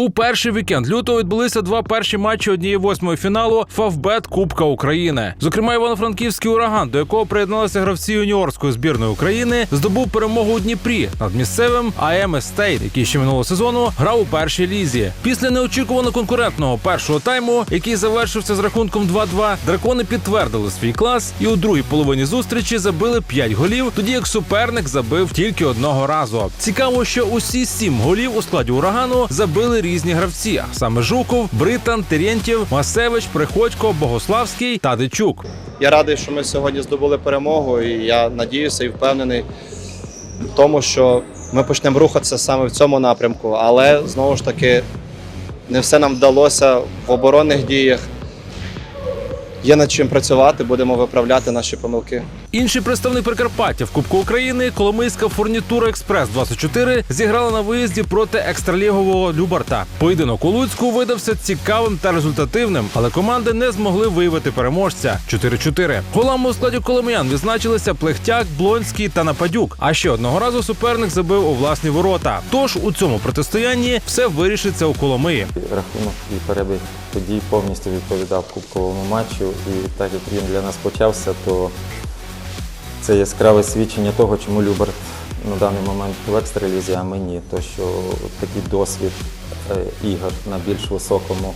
У перший вікенд лютого відбулися два перші матчі однієї восьмої фіналу Фавбет Кубка України. Зокрема, Івано-Франківський ураган, до якого приєдналися гравці юніорської збірної України, здобув перемогу у Дніпрі над місцевим АМ Естейт, який ще минулого сезону грав у першій лізі. Після неочікувано конкурентного першого тайму, який завершився з рахунком 2-2, дракони підтвердили свій клас і у другій половині зустрічі забили 5 голів, тоді як суперник забив тільки одного разу. Цікаво, що усі сім голів у складі урагану забили різні гравці: а саме Жуков, Британ, Терентєв, Масевич, Приходько, Богославський та Дичук. Я радий, що ми сьогодні здобули перемогу, і я надіюся і впевнений в тому, що ми почнемо рухатися саме в цьому напрямку. Але знову ж таки, не все нам вдалося в оборонних діях. Є над чим працювати, будемо виправляти наші помилки. Інший представник Прикарпаття в Кубку України Коломийська фурнітура Експрес 24 зіграла на виїзді проти екстралігового Любарта. Поєдинок у Луцьку видався цікавим та результативним, але команди не змогли виявити переможця 4-4. Голами у складі коломиян відзначилися Плехтяк, Блонський та Нападюк. А ще одного разу суперник забив у власні ворота. Тож у цьому протистоянні все вирішиться у Коломиї. Рахунок і перебіг подій повністю відповідав кубковому матчу. І так як він для нас почався, то це яскраве свідчення того, чому Люберт на даний момент в екстралізі, а мені. То що такий досвід е, ігор на більш високому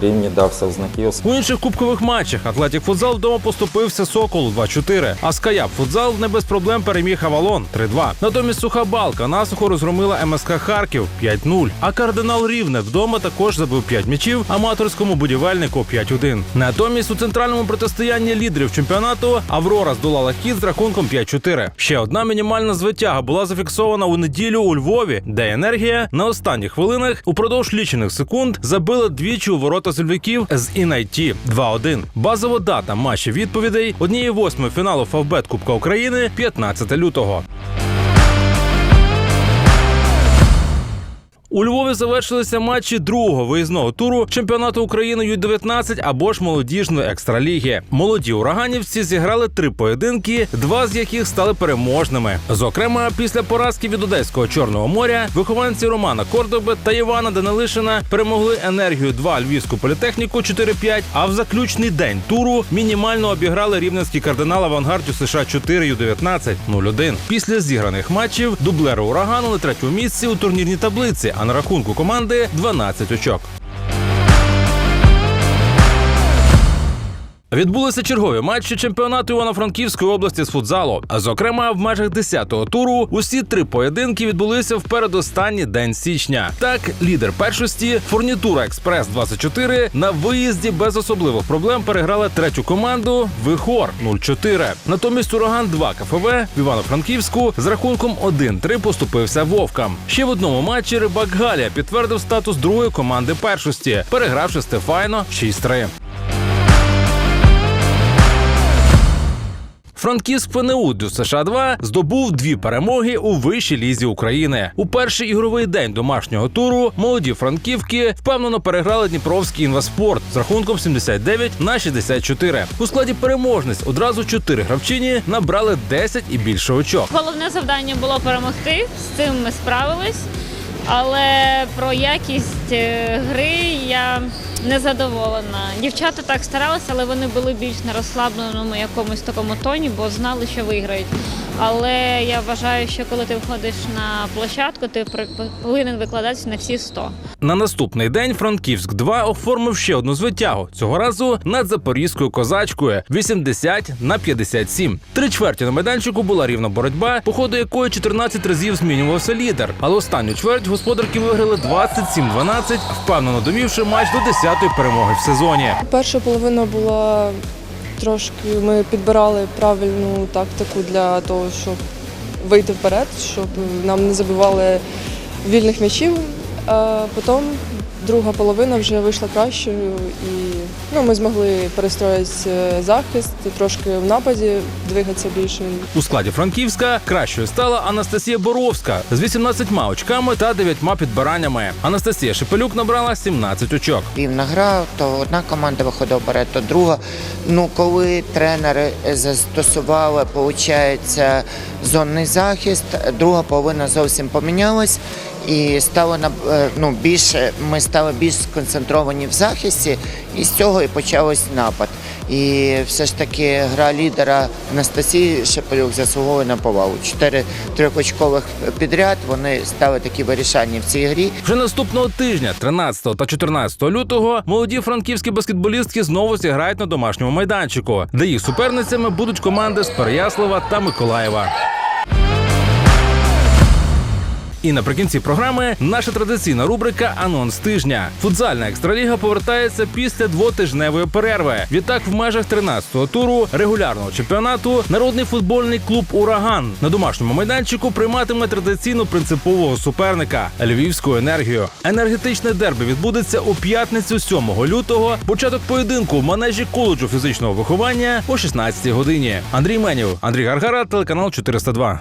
рівні дався в знаки. У інших кубкових матчах Атлетік Футзал вдома поступився Соколу 2-4, а Скаяп Футзал не без проблем переміг Авалон 3-2. Натомість суха балка насухо розгромила МСК Харків 5-0. А кардинал Рівне вдома також забив 5 м'ячів аматорському будівельнику 5-1. Натомість у центральному протистоянні лідерів чемпіонату Аврора здолала хід з рахунком 5-4. Ще одна мінімальна звитяга була зафіксована у неділю у Львові, де енергія на останніх хвилинах упродовж лічених секунд забила двічі у ворота зульвиків з Інайті 2-1. Базова дата матчі відповідей однієї восьмої фіналу Фавбет Кубка України 15 лютого. У Львові завершилися матчі другого виїзного туру чемпіонату України Ю-19 або ж молодіжної екстраліги. Молоді ураганівці зіграли три поєдинки, два з яких стали переможними. Зокрема, після поразки від Одеського Чорного моря вихованці Романа Кордоби та Івана Данилишина перемогли енергію 2 львівську політехніку 4-5, А в заключний день туру мінімально обіграли рівненський кардинал авангардю США 4 Ю-19 0-1. Після зіграних матчів дублери урагану на третьому місці у турнірній таблиці а на рахунку команди 12 очок. Відбулися чергові матчі чемпіонату Івано-Франківської області з футзалу. А зокрема, в межах 10-го туру усі три поєдинки відбулися в передостанній день січня. Так, лідер першості Фурнітура Експрес 24 на виїзді без особливих проблем переграла третю команду Вихор 0-4. Натомість ураган 2 КФВ в Івано-Франківську з рахунком 1-3 поступився вовкам. Ще в одному матчі рибак Галія підтвердив статус другої команди першості, перегравши Стефайно 6-3. Франківськ ФНУ до США 2 здобув дві перемоги у вищій лізі України. У перший ігровий день домашнього туру молоді франківки впевнено переграли Дніпровський інваспорт з рахунком 79 на 64. У складі переможниць одразу чотири гравчині набрали 10 і більше очок. Головне завдання було перемогти. З цим ми справились. Але про якість е, гри я не задоволена. Дівчата так старалися, але вони були більш на розслабленому якомусь такому тоні, бо знали, що виграють. Але я вважаю, що коли ти виходиш на площадку, ти повинен викладатися на всі 100. На наступний день Франківськ 2 оформив ще одну звитягу. Цього разу над запорізькою козачкою 80 на 57. Три чверті на майданчику була рівна боротьба, по ходу якої 14 разів змінювався лідер. Але останню чверть господарки виграли 27-12, впевнено довівши матч до 10-ї перемоги в сезоні. Перша половина була трошки. Ми підбирали правильну тактику для того, щоб вийти вперед, щоб нам не забивали вільних м'ячів. Потім друга половина вже вийшла кращою, і ну, ми змогли перестроїти е, захист, трошки в нападі двигатися більше. У складі Франківська кращою стала Анастасія Боровська з 18 очками та 9 підбираннями. Анастасія Шепелюк набрала 17 очок. рівна гра, то одна команда виходила вперед, то друга. Ну, коли тренери застосували, виходить, зонний захист, друга половина зовсім помінялась. і стало е, ну, більше, ми стали більш сконцентровані в захисті, і з цього і почався напад. І все ж таки гра лідера Анастасії Шепелюк заслуговує на повагу. Чотири трьохочкових підряд вони стали такі вирішальні в цій грі. Вже наступного тижня, 13 та 14 лютого, молоді франківські баскетболістки знову зіграють на домашньому майданчику, де їх суперницями будуть команди з Переяслава та Миколаєва. І наприкінці програми наша традиційна рубрика Анонс тижня. Футзальна екстраліга повертається після двотижневої перерви. Відтак, в межах 13-го туру регулярного чемпіонату народний футбольний клуб Ураган на домашньому майданчику прийматиме традиційно принципового суперника Львівську енергію. Енергетичне дерби відбудеться у п'ятницю 7 лютого. Початок поєдинку в манежі коледжу фізичного виховання о 16 годині. Андрій Менів, Андрій Гаргара, телеканал 402.